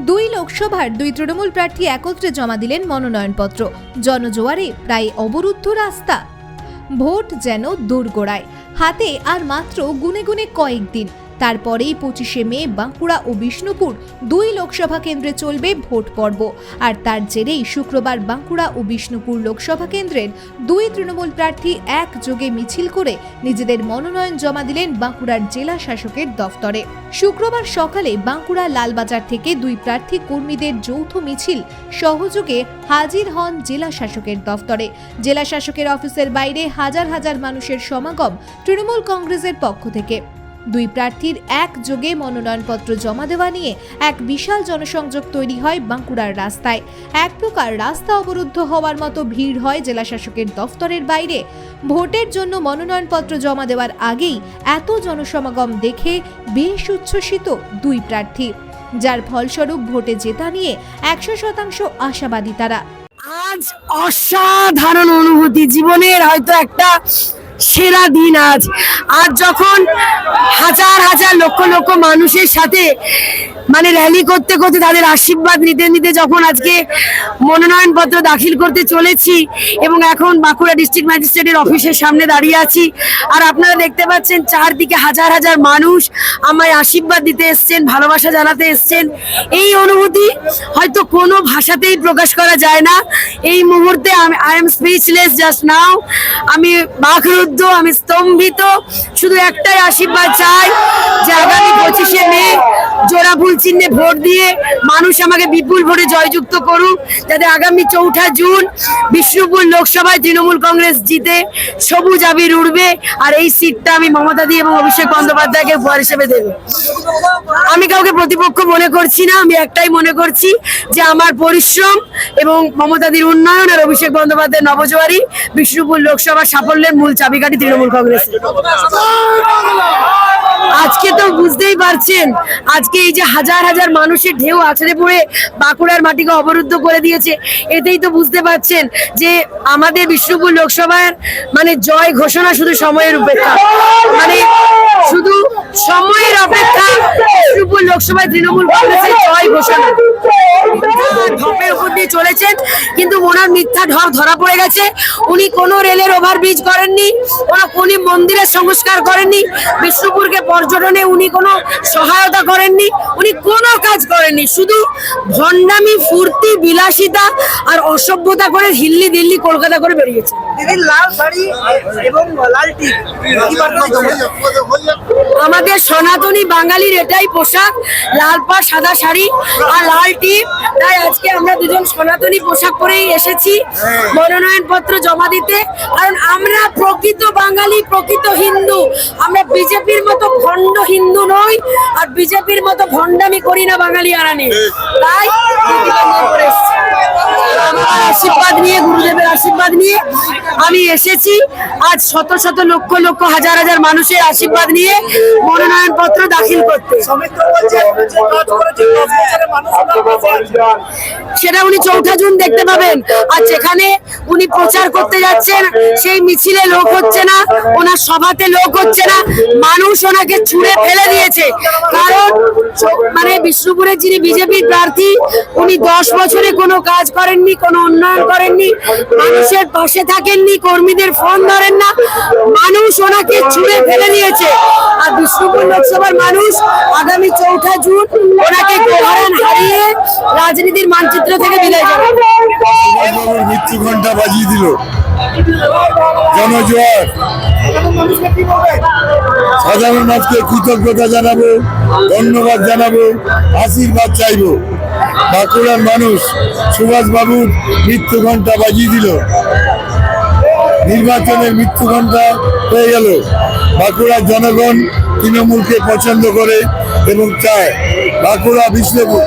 দুই লোকসভার দুই তৃণমূল প্রার্থী একত্রে জমা দিলেন মনোনয়নপত্র। জনজোয়ারে প্রায় অবরুদ্ধ রাস্তা। ভোট যেন দোরগোড়ায়। হাতে আর মাত্র গুনে গুনে কয়েকদিন। তারপরেই পঁচিশে মে, বাঁকুড়া ও বিষ্ণুপুর দুই লোকসভা কেন্দ্রে চলবে ভোট পর্ব। আর তার জেরেই শুক্রবার বাঁকুড়া ও বিষ্ণুপুর লোকসভা কেন্দ্রের দুই তৃণমূল প্রার্থী একযোগে মিছিল করে নিজেদের মনোনয়ন জমা দিলেন বাঁকুড়ার জেলা শাসকের দফতরে। শুক্রবার সকালে বাঁকুড়া লালবাজার থেকে দুই প্রার্থী কর্মীদের যৌথ মিছিল সহযোগে হাজির হন জেলা শাসকের দফতরে। জেলা শাসকের অফিসের বাইরে হাজার হাজার মানুষের সমাগম তৃণমূল কংগ্রেসের পক্ষ থেকে। দুই প্রার্থীর একযোগে মনোনয়নপত্র জমা দেওয়া নিয়ে এক বিশাল জনসংযোগ তৈরি হয় বাঁকুড়ার রাস্তায়। এক প্রকার রাস্তা অবরুদ্ধ হওয়ার মতো ভিড় হয় জেলা শাসকের দফতরের বাইরে। ভোটের জন্য মনোনয়নপত্র জমা দেওয়ার আগেই এত জনসমাগম দেখে বেশ উচ্ছ্বসিত দুই প্রার্থী। যার ফলস্বরূপ ভোটে জেতা নিয়ে একশো শতাংশ আশাবাদী তারা। আজ অসাধারণ অনুভূতি। জীবনের হয়তো একটা সেরা দিন আজ। আজ যখন হাজার হাজার লক্ষ লক্ষ মানুষের সাথে মানে র্যালি করতে করতে তাদের আশীর্বাদ নিতে নিতে যখন আজকে মনোনয়ন পত্র দাখিল করতে চলেছি এবং এখন বাঁকুড়া ডিস্ট্রিক্ট ম্যাজিস্ট্রেটের অফিসের সামনে দাঁড়িয়ে আছি। আর আপনারা দেখতে পাচ্ছেন চারদিকে হাজার হাজার মানুষ আমায় আশীর্বাদ দিতে এসছেন, ভালোবাসা জানাতে এসছেন। এই অনুভূতি হয়তো কোনো ভাষাতেই প্রকাশ করা যায় না। এই মুহূর্তে আমি I am speechless just now আমি বাকরুদ্ধ, আমি স্তম্ভিত। শুধু একটাই আশীর্বাদ চাই যে আগামী পঁচিশে মে জোড়া ভুল চিহ্নে ভোট দিয়ে মানুষ আমাকে বিপুল ভোটে জয়যুক্ত করুক, যাতে আগামী চৌঠা জুন বিষ্ণুপুর লোকসভায় তৃণমূল কংগ্রেস জিতে সবুজ আবির উড়বে, আর এই সিটটা আমি মমতা দি এবং অভিষেক বন্দ্যোপাধ্যায়কে উপহার হিসেবে দেবো। আমি কাউকে প্রতিপক্ষ মনে করছি না, আমি একটাই মনে করছি যে আমার পরিশ্রম এবং মমতাদির উন্নয়ন আর অভিষেক বন্দ্যোপাধ্যায়ের নবজোয়ারি বিষ্ণুপুর লোকসভার সাফল্যের মূল চাবিকাঠি তৃণমূল কংগ্রেস আজকে তো বুঝতেই পারছেন, আজকে এই যে হাজার হাজার মানুষের ঢেউ আছড়ে পড়ে বাঁকুড়ার মাটিকে অবরুদ্ধ করে দিয়েছে, এতেই তো বুঝতে পারছেন যে আমাদের বিষ্ণুপুর লোকসভার মানে জয় ঘোষণা শুধু সময়ের অপেক্ষা মানে শুধু সময়ের অপেক্ষা বিষ্ণুপুর লোকসভায় তৃণমূল কংগ্রেসের জয় ঘোষণা। ঢপের উপর দিয়ে চলেছেন কিন্তু ওনার মিথ্যা ঢপ ধরা পড়ে গেছে। উনি কোনো রেলের ওভারব্রিজ করেননি ওরা উনি মন্দিরের সংস্কার করেননি বিষ্ণুপুরকে পর্যটনে উনি কোনো সহায়তা করেননি উনি কোনো কাজ করেননি। শুধু ভণ্ডামি ফুর্তি বিলাসিতা আর অসভ্যতা করে দিল্লি দিল্লি কলকাতা করে বেরিয়েছে। লাল শাড়ি এবং লাল টিপ। কি বার্তা দিচ্ছেন? আমাদের সনাতনী বাঙালির এটাই পোশাক লাল পা সাদা শাড়ি আর লাল টিপ তাই আজকে আমরা দুজন সনাতনী পোশাক পরেই এসেছি। মনোনয়ন পত্র জমা দিতে। কারণ আমরা প্রকৃত বাঙালি প্রকৃত হিন্দু। আমরা বিজেপির মতো ভণ্ড হিন্দু নই আর বিজেপির মতো ভণ্ডামি করি না বাঙালি আরানি তাই আশীর্বাদ নিয়ে, গুরুদেবের আশীর্বাদ নিয়ে আমি এসেছি। আজ শত শত লক্ষ লক্ষ হাজার হাজার মানুষের আশীর্বাদ নিয়ে মনোনয়ন পত্র দাখিল করতে। সেটা উনি চৌঠা জুন দেখতে পাবেন। আর যেখানে উনি প্রচার করতে যাচ্ছেন, সেই মিছিলে লোক হচ্ছে না, ওনার সভাতে লোক হচ্ছে না, মানুষ ওনাকে ছুঁড়ে ফেলে দিয়েছে। কারণ মানে বিষ্ণুপুরের যিনি বিজেপির প্রার্থী, উনি দশ বছরে কোনো কাজ করেননি কোনো উন্নয়ন করেননি, মানুষের পাশে থাকেননি, কর্মীদের ফোন ধরেন না, মানুষ ওনাকে ছুঁড়ে ফেলে দিয়েছে আর বিষ্ণুপুর লোকসভার মানুষ আগামী চৌঠা জুন ওনাকে হারিয়ে রাজনীতির মানচিত্র থেকে বিদায় যাবে মৃত্যু ঘণ্টা বাজিয়ে দিল। সাধারণ মানুষকে কৃতজ্ঞতা জানাব, ধন্যবাদ জানাব, আশীর্বাদ চাইব। বাঁকুড়ার মানুষ সুভাষ বাবুর মৃত্যু ঘণ্টা বাজিয়ে দিল। নির্বাচনের মৃত্যু ঘণ্টা হয়ে গেল। বাঁকুড়ার জনগণ তৃণমূলকে পছন্দ করে এবং চায় বাঁকুড়া বিষ্ণুপুর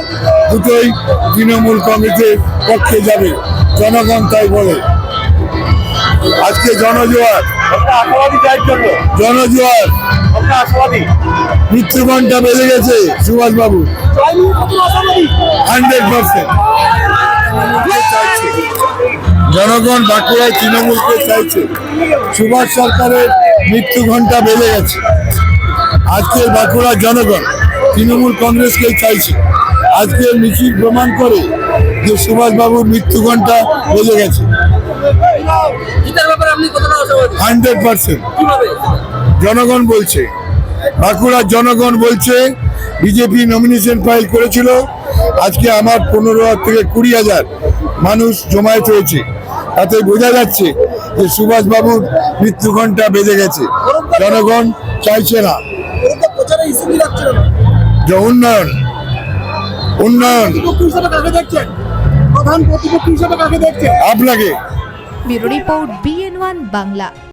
দুটোই তৃণমূল কংগ্রেসের পক্ষে যাবে। জনগণ তাই বলে। আজকে জনজোয়ার। জনজোয়ার। মৃত্যু ঘণ্টা বেড়ে গেছে সুভাষ বাবু হান্ড্রেড পার্সেন্ট। জনগণ বাঁকুড়ায় তৃণমূলকে চাইছে। সুভাষ সরকারের মৃত্যু ঘণ্টা বেড়ে গেছে। আজকের বাঁকুড়ার জনগণ তৃণমূল কংগ্রেসকে চাইছে। আজকে মিছিল প্রমাণ করে যে সুভাষবাবুর মৃত্যু ঘণ্টা বেজে গেছে হান্ড্রেড পার্সেন্ট। জনগণ বলছে বাঁকুড়ার জনগণ বলছে বিজেপি নমিনেশন ফাইল করেছিল। আজকে আমার পনেরো হাজার থেকে কুড়ি হাজার মানুষ জমায়েত হয়েছে। তাতে বোঝা যাচ্ছে যে সুভাষবাবুর মৃত্যু ঘণ্টা বেজে গেছে। জনগণ চাইছে না। যে উন্নয়ন উন্নয়ন। প্রতিপক্ষ হিসেবে কাকে দেখছেন? প্রধান প্রতিপক্ষ হিসেবে কাকে দেখছেন? আপনাকে। Bureau report BN one Bangla